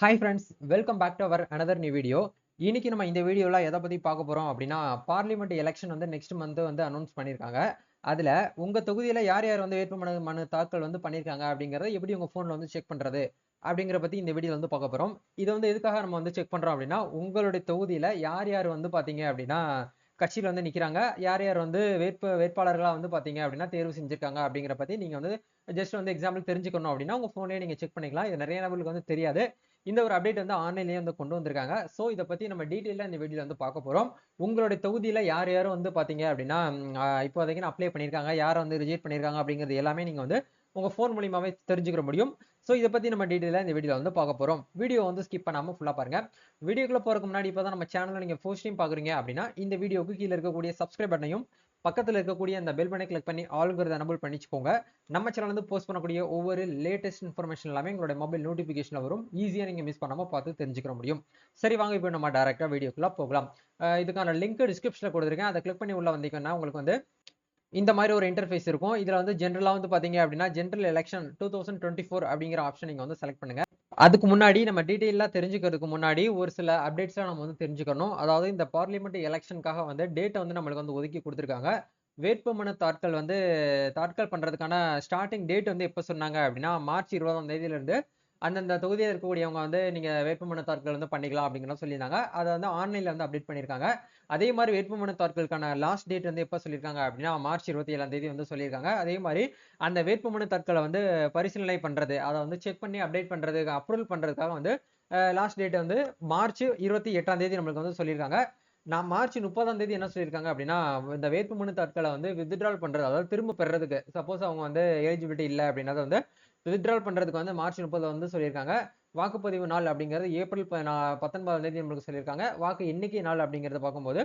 Hi friends welcome back to our another new video இன்னைக்கு நம்ம இந்த வீடியோவில் எதை பற்றி பார்க்க போகிறோம் அப்படின்னா பார்லிமெண்ட் எலெக்ஷன் வந்து நெக்ஸ்ட் மந்த் வந்து அனௌன்ஸ் பண்ணியிருக்காங்க அதில் உங்கள் தொகுதியில் யார் யார் வந்து வேட்புமனு மனு தாக்கல் வந்து பண்ணியிருக்காங்க அப்படிங்கிறத எப்படி உங்கள் ஃபோனில் வந்து செக் பண்ணுறது அப்படிங்கிற பற்றி இந்த வீடியோவில் வந்து பார்க்க போகிறோம் இது வந்து எதுக்காக நம்ம வந்து செக் பண்ணுறோம் அப்படின்னா உங்களுடைய தொகுதியில் யார் யார் வந்து பார்த்தீங்க அப்படின்னா கட்சியில் வந்து நிற்கிறாங்க யார் யார் வந்து வேட்பு வேட்பாளர்களாக வந்து பார்த்தீங்க அப்படின்னா தேர்வு செஞ்சுருக்காங்க அப்படிங்கிற பற்றி நீங்கள் வந்து ஜஸ்ட் வந்து எக்ஸாம்பிள் தெரிஞ்சுக்கணும் அப்படின்னா உங்கள் ஃபோனே நீங்கள் செக் பண்ணிக்கலாம். இது நிறைய நபர்களுக்கு வந்து தெரியாது. இந்த ஒரு அப்டேட் வந்து ஆன்லைன்லேயே வந்து கொண்டு வந்திருக்காங்க. ஸோ இதை பற்றி நம்ம டீட்டெயிலாக இந்த வீடியோவில் வந்து பார்க்க போகிறோம் உங்களுடைய தொகுதியில் யார் யாரும் வந்து பார்த்தீங்க அப்படின்னா ம், இப்போதைக்கு அப்ளை பண்ணியிருக்காங்க. யாரை வந்து ரிஜெக்ட் பண்ணியிருக்காங்க அப்படிங்கிறது எல்லாமே நீங்கள் வந்து உங்கள் ஃபோன் மூலியமாகவே தெரிஞ்சுக்கிற முடியும். ஸோ இதை பற்றி நம்ம டீட்டெயிலாக இந்த வீடியோவில் வந்து பார்க்க போகிறோம் வீடியோ வந்து ஸ்கிப் பண்ணாமல் ஃபுல்லாக பாருங்கள் வீடியோக்குள்ளே போகிறதுக்கு முன்னாடி இப்போ தான் நம்ம சேனலில் நீங்கள் ஃபர்ஸ்ட் டைம் பார்க்குறீங்க அப்படின்னா இந்த வீடியோக்கு கீழே இருக்கக்கூடிய சப்ஸ்கிரைப் பட்டனையும் பக்கத்தில் இருக்கக்கூடிய அந்த பெல் பண்ணை கிளிக் பண்ணி ஆளுங்கிறத எனபிள் பண்ணிச்சுக்கோங்க. நம்ம சேனல்லேருந்து போஸ்ட் பண்ணக்கூடிய ஒவ்வொரு லேட்டஸ்ட் இன்ஃபர்மேஷன் எல்லாமே உங்களோட மொபைல் நோட்டிஃபிகேஷனில் வரும். ஈஸியாக நீங்கள் மிஸ் பண்ணாமல் பார்த்து தெரிஞ்சுக்கிற முடியும். சரி வாங்க இப்போ நம்ம டேரெக்டாக வீடியோக்குள்ளே போகலாம். இதுக்கான லிங்க் டிஸ்கிரிப்ஷனில் கொடுத்துருக்கேன். அதை கிளிக் பண்ணி உள்ள வந்தீங்கன்னா உங்களுக்கு வந்து இந்த மாதிரி ஒரு இன்டர்ஃபேஸ் இருக்கும். இதில் வந்து ஜென்ரலாக வந்து பார்த்தீங்க அப்படின்னா general election two thousand twenty four அப்படிங்கிற ஆப்ஷன் நீங்கள் வந்து செலக்ட் பண்ணுங்க. அதுக்கு முன்னாடி நம்ம டீட்டெயிலாக தெரிஞ்சுக்கிறதுக்கு முன்னாடி ஒரு சில அப்டேட்ஸ்லாம் நம்ம வந்து தெரிஞ்சுக்கணும். அதாவது இந்த பார்லிமெண்ட் எலெக்ஷனுக்காக வந்து டேட்டை வந்து நம்மளுக்கு வந்து ஒதுக்கி கொடுத்துருக்காங்க. வேட்புமனு தாட்கள் வந்து தாட்கள் பண்ணுறதுக்கான ஸ்டார்டிங் டேட் வந்து எப்போ சொன்னாங்க அப்படின்னா மார்ச் இருபதாம் தேதியிலேருந்து அந்தந்த தொகுதியில் இருக்கக்கூடியவங்க வந்து நீங்கள் வேட்புமனு தாட்கள் வந்து பண்ணிக்கலாம் அப்படிங்கிற சொல்லியிருந்தாங்க. அதை வந்து ஆன்லைனில் வந்து அப்டேட் பண்ணியிருக்காங்க. அதே மாதிரி வேட்புமனு தாக்கலுக்கான லாஸ்ட் டேட் வந்து எப்போ சொல்லியிருக்காங்க அப்படின்னா மார்ச் இருபத்தி ஏழாம் தேதி வந்து சொல்லியிருக்காங்க. அதே மாதிரி அந்த வேட்புமனு தாட்களை வந்து பரிசீலனை பண்ணுறது அதை வந்து செக் பண்ணி அப்டேட் பண்ணுறதுக்கு அப்ரூவல் பண்ணுறதுக்காக வந்து லாஸ்ட் டேட் வந்து மார்ச் இருபத்தி எட்டாம் தேதி நம்மளுக்கு வந்து சொல்லியிருக்காங்க. நான் மார்ச் முப்பதாம் தேதி என்ன சொல்லியிருக்காங்க அப்படின்னா இந்த வேட்புமனு தாட்களை வந்து வித்ட்ரால் பண்ணுறது அதாவது திரும்ப பெறுறதுக்கு சப்போஸ் அவங்க வந்து எலிஜிபிலிட்டி இல்லை அப்படின்னா வந்து வித்ட்ரால் பண்ணுறதுக்கு வந்து மார்ச் முப்பது வந்து சொல்லியிருக்காங்க. வாக்குப்பதிவு நாள் அப்படிங்கிறது ஏப்ரல் ப- நா- பத்தொன்பதாம் தேதி நம்மளுக்கு சொல்லியிருக்காங்க. வாக்கு எண்ணிக்கை நாள் அப்படிங்கிறத பார்க்கும்போது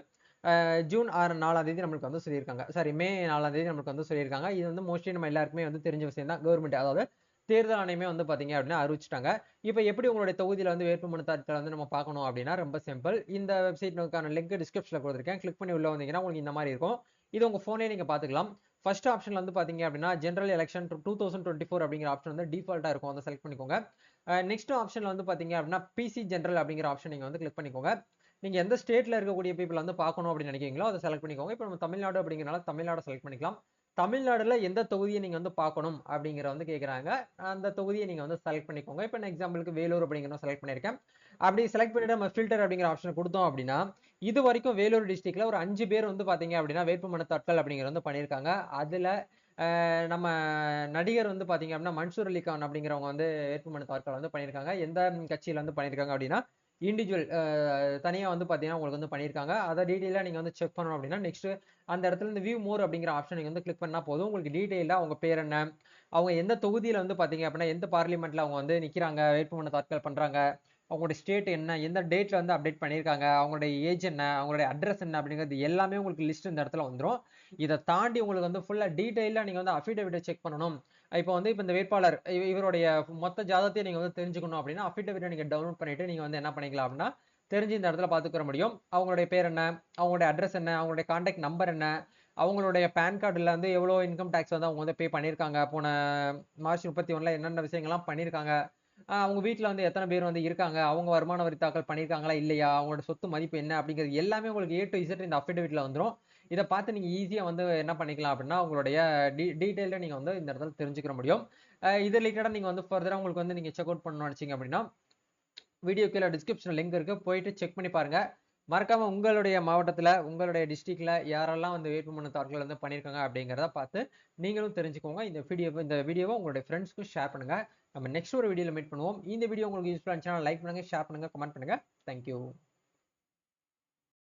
ஜூன் ஆறு நாலாம் தேதி நம்மளுக்கு வந்து சொல்லியிருக்காங்க. சாரி மே நாலாம் தேதி நம்மளுக்கு வந்து சொல்லியிருக்காங்க. இது வந்து மோஸ்ட்லி நம்ம எல்லாருக்குமே வந்து தெரிஞ்ச விஷயம் தான் கவர்மெண்ட் அதாவது தேர்தல் ஆணையமே வந்து பார்த்தீங்க அப்படின்னா அறிவிச்சிட்டாங்க. இப்போ எப்படி உங்களுடைய தொகுதியில் வந்து வேட்புமனு தாக்கத்தில் வந்து நம்ம பார்க்கணும் அப்படின்னா ரொம்ப சிம்பிள் இந்த வெப்சைட்டுக்கான லிங்க் டிஸ்கிரிப்ஷனில் கொடுத்துருக்கேன். கிளிக் பண்ணி உள்ள வந்தீங்கன்னா உங்களுக்கு இந்த மாதிரி இருக்கும். இது உங்கள் ஃபோனே நீங்கள் பார்த்துக்கலாம். ஃபர்ஸ்ட் ஆப்ஷன்ல வந்து பார்த்தீங்க அப்படின்னா general election two thousand twenty four அப்படிங்கிற ஆப்ஷன் வந்து டிஃபால்ட்டாக இருக்கும். அதை செலக்ட் பண்ணிக்கோங்க. நெக்ஸ்ட் ஆப்ஷனில் வந்து பார்த்தீங்க அப்படின்னா பிசி ஜென்ரல் அப்படிங்கிற ஆப்ஷன் நீங்கள் வந்து கிளிக் பண்ணிக்கோங்க. நீங்கள் எந்த ஸ்டேட்டில் இருக்கக்கூடிய பீப்பிள் வந்து பார்க்கணும் அப்படின்னு நினைக்கிறீங்களோ அதை செலக்ட் பண்ணிக்கோங்க. இப்போ நம்ம தமிழ்நாடு அப்படிங்கிறனால தமிழ்நாடு செலக்ட் பண்ணிக்கலாம். தமிழ்நாடுல எந்த தொகுதியை நீங்கள் வந்து பார்க்கணும் அப்படிங்கிற வந்து கேட்குறாங்க அந்த தொகுதியை நீங்கள் வந்து செலக்ட் பண்ணிக்கோங்க. இப்போ நான் எக்ஸாம்பிளுக்கு வேலூர் அப்படிங்கிற செலக்ட் பண்ணியிருக்கேன் அப்படி செலக்ட் பண்ணிட்டு நம்ம ஃபில்டர் அப்படிங்கிற ஆப்ஷன் கொடுத்தோம் அப்படின்னா இது வரைக்கும் வேலூர் டிஸ்ட்ரிக்ட்ல ஒரு அஞ்சு பேர் வந்து பாத்தீங்க அப்படின்னா வேட்புமனு தாட்கள் அப்படிங்கிற வந்து பண்ணியிருக்காங்க அதுல அஹ், நம்ம நடிகர் வந்து பாத்தீங்க அப்படின்னா மன்சூர் அலிகான் அப்படிங்கிறவங்க வந்து வேட்புமனு தாட்கள் வந்து பண்ணியிருக்காங்க எந்த கட்சியில வந்து பண்ணியிருக்காங்க அப்படின்னா இண்டிவிஜுவல் தனியாக வந்து பார்த்தீங்கன்னா உங்களுக்கு வந்து பண்ணியிருக்காங்க அதை டீட்டெயிலாக நீங்கள் வந்து செக் பண்ணணும் அப்படின்னா நெக்ஸ்ட் அந்த இடத்துல இந்த வியூ மோர் அப்படிங்கிற ஆப்ஷன் நீங்கள் வந்து கிளிக் பண்ணால் போதும். உங்களுக்கு டீட்டெயிலாக அவங்க பேர் என்ன அவங்க எந்த தொகுதியில் வந்து பார்த்தீங்க அப்படின்னா எந்த பார்லிமெண்ட்டில் அவங்க வந்து நிற்கிறாங்க வேட்புமனு தாக்கல் பண்ணுறாங்க அவங்களுடைய ஸ்டேட் என்ன எந்த டேட்டில் வந்து அப்டேட் பண்ணியிருக்காங்க அவங்களுடைய ஏஜ் என்ன அவங்களுடைய அட்ரஸ் என்ன அப்படிங்கிறது எல்லாமே உங்களுக்கு லிஸ்ட் இந்த இடத்துல வந்துடும் இதை தாண்டி உங்களுக்கு வந்து ஃபுல்லாக டீட்டெயிலாக நீங்கள் வந்து அஃபிடவிட்டை செக் பண்ணணும். இப்போ வந்து இப்போ இந்த வேட்பாளர் இவருடைய மொத்த ஜாதத்தையும் நீங்கள் வந்து தெரிஞ்சுக்கணும் அப்படின்னா அஃபிடவிட்டை நீங்கள் டவுன்லோட் பண்ணிவிட்டு நீங்கள் வந்து என்ன பண்ணிக்கலாம் அப்படின்னா தெரிஞ்சு இந்த இடத்துல பார்த்துக்கிற முடியும். அவங்களுடைய பேர் என்ன? அவங்களுடைய அட்ரஸ் என்ன? அவங்களுடைய கான்டாக்ட் நம்பர் என்ன? அவங்களுடைய பேன் கார்டில் வந்து எவ்வளோ இன்கம் டேக்ஸ் வந்து அவங்க வந்து பே பண்ணியிருக்காங்க? போன மார்ச் முப்பத்தி ஒன்றில் என்னென்ன விஷயங்கள்லாம் பண்ணியிருக்காங்க? அவங்க வீட்டில் வந்து எத்தனை பேர் வந்து இருக்காங்க? அவங்க வருமான வரி தாக்கல் பண்ணியிருக்காங்களா? இல்லையா? அவங்களோட சொத்து மதிப்பு என்ன? அப்படிங்கிறது எல்லாமே உங்களுக்கு ஏ டு இசட் இந்த அஃபிடவிட்டில் வந்துடும் இதை பார்த்து நீங்கள் ஈஸியாக வந்து என்ன பண்ணிக்கலாம் அப்படின்னா உங்களுடைய டீ டீட்டெயிலாக நீங்கள் வந்து இந்த இடத்துல தெரிஞ்சுக்கிற முடியும். இது ரிலேட்டடாக நீங்கள் வந்து ஃபர்தராக உங்களுக்கு வந்து நீங்கள் செக் அவுட் பண்ணணும்னு நினச்சிங்க அப்படின்னா வீடியோ கீழே டிஸ்கிரிப்ஷன் லிங்க் இருக்குது போயிட்டு செக் பண்ணி பாருங்கள் மறக்காமல் உங்களுடைய மாவட்டத்தில் உங்களுடைய டிஸ்ட்ரிக்டில் யாரெல்லாம் வந்து வேட்புமனு தாக்கல் வந்து பண்ணியிருக்காங்க அப்படிங்கிறத பார்த்து நீங்களும் தெரிஞ்சுக்கோங்க. இந்த வீடியோ இந்த வீடியோவை உங்களுடைய ஃப்ரெண்ட்ஸ்க்கும் ஷேர் பண்ணுங்க. நம்ம நெக்ஸ்ட் ஒரு வீடியோவில் மீட் பண்ணுவோம். இந்த வீடியோ உங்களுக்கு யூஸ்ஃபுல்லாக இருந்துச்சுன்னா லைக் பண்ணுங்க ஷேர் பண்ணுங்கள் கமெண்ட் பண்ணுங்கள் தேங்க்யூ